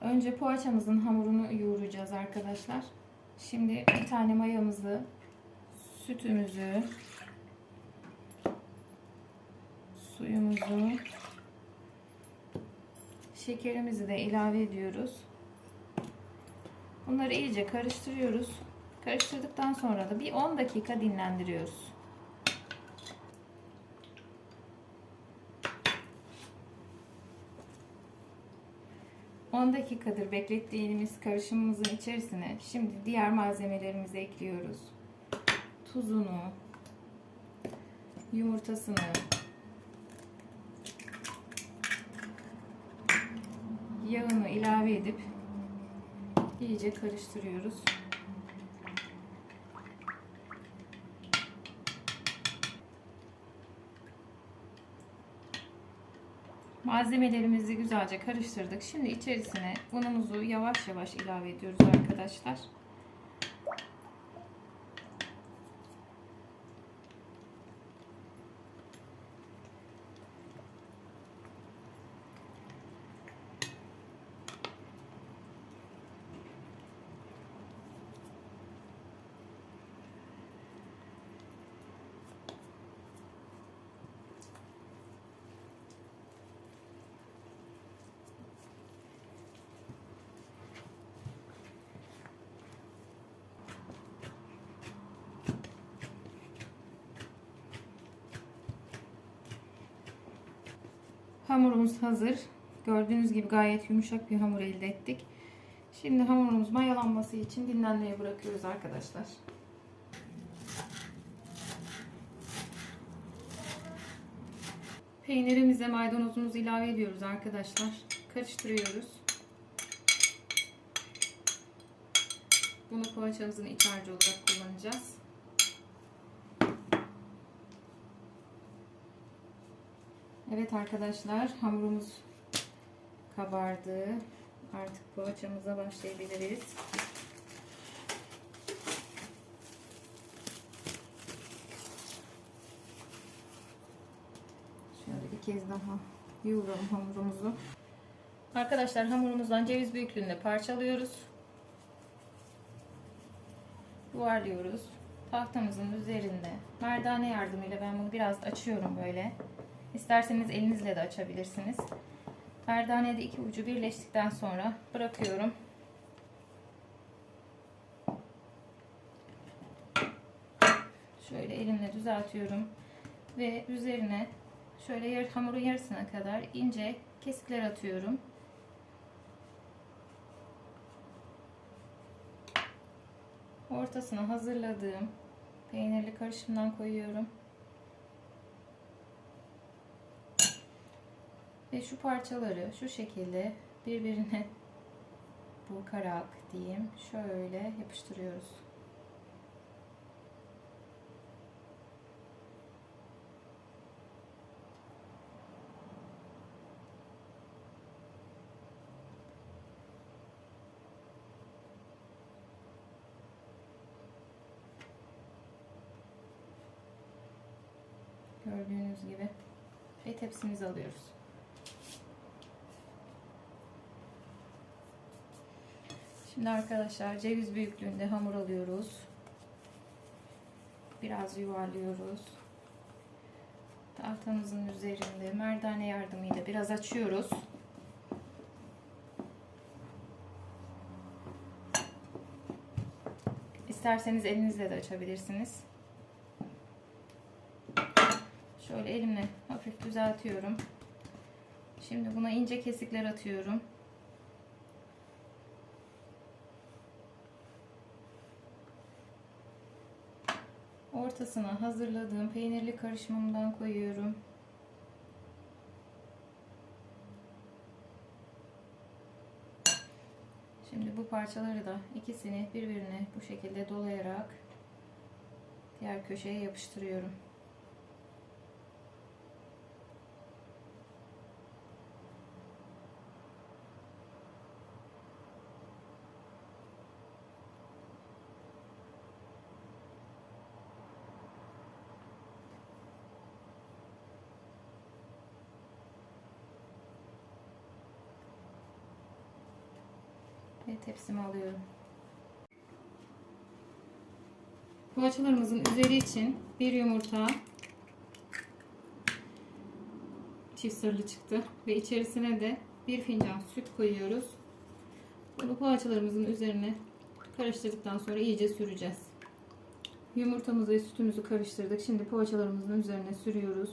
Önce poğaçamızın hamurunu yoğuracağız arkadaşlar. Şimdi bir tane mayamızı, sütümüzü, suyumuzu, şekerimizi de ilave ediyoruz. Bunları iyice karıştırıyoruz. Karıştırdıktan sonra da bir 10 dakika dinlendiriyoruz. ...10 dakikadır beklettiğimiz karışımımızın içerisine... ...şimdi diğer malzemelerimizi ekliyoruz. Tuzunu... ...yumurtasını... ...yağını ilave edip... ...iyice karıştırıyoruz. Malzemelerimizi güzelce karıştırdık. Şimdi içerisine unumuzu yavaş yavaş ilave ediyoruz arkadaşlar. Hamurumuz hazır. Gördüğünüz gibi gayet yumuşak bir hamur elde ettik. Şimdi hamurumuz mayalanması için dinlenmeye bırakıyoruz arkadaşlar. Peynirimize maydanozumuzu ilave ediyoruz arkadaşlar. Karıştırıyoruz. Bunu poğaçamızın iç harcı olarak kullanacağız. Evet arkadaşlar hamurumuz kabardı. Artık poğaçamıza başlayabiliriz. Şöyle bir kez daha yoğuralım hamurumuzu. Arkadaşlar hamurumuzdan ceviz büyüklüğünde parçalıyoruz. Yuvarlıyoruz. Tahtamızın üzerinde merdane yardımıyla ben bunu biraz açıyorum böyle. İsterseniz elinizle de açabilirsiniz. Merdanede iki ucu birleştikten sonra bırakıyorum. Şöyle elimle düzeltiyorum. Ve üzerine şöyle yar, hamurun yarısına kadar ince kesikler atıyorum. Ortasına hazırladığım peynirli karışımdan koyuyorum. Ve şu parçaları şu şekilde birbirine burkarak diyeyim şöyle yapıştırıyoruz. Gördüğünüz gibi ve tepsimizi alıyoruz. Şimdi arkadaşlar ceviz büyüklüğünde hamur alıyoruz. Biraz yuvarlıyoruz. Tahtamızın üzerinde merdane yardımıyla biraz açıyoruz. İsterseniz elinizle de açabilirsiniz. Şöyle elimle hafif düzeltiyorum. Şimdi buna ince kesikler atıyorum. Ortasına hazırladığım peynirli karışımımdan koyuyorum. Şimdi bu parçaları da ikisini birbirine bu şekilde dolayarak diğer köşeye yapıştırıyorum. Tepsime alıyorum. Poğaçalarımızın üzeri için bir yumurta çift sırlı çıktı ve içerisine de bir fincan süt koyuyoruz. Bunu poğaçalarımızın üzerine karıştırdıktan sonra iyice süreceğiz. Yumurtamızı ve sütümüzü karıştırdık. Şimdi poğaçalarımızın üzerine sürüyoruz.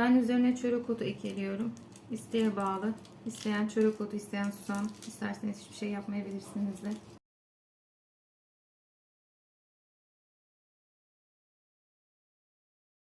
Ben üzerine çörek otu ekliyorum. İsteğe bağlı. İsteyen çörek otu, isteyen susam, isterseniz hiçbir şey yapmayabilirsiniz de.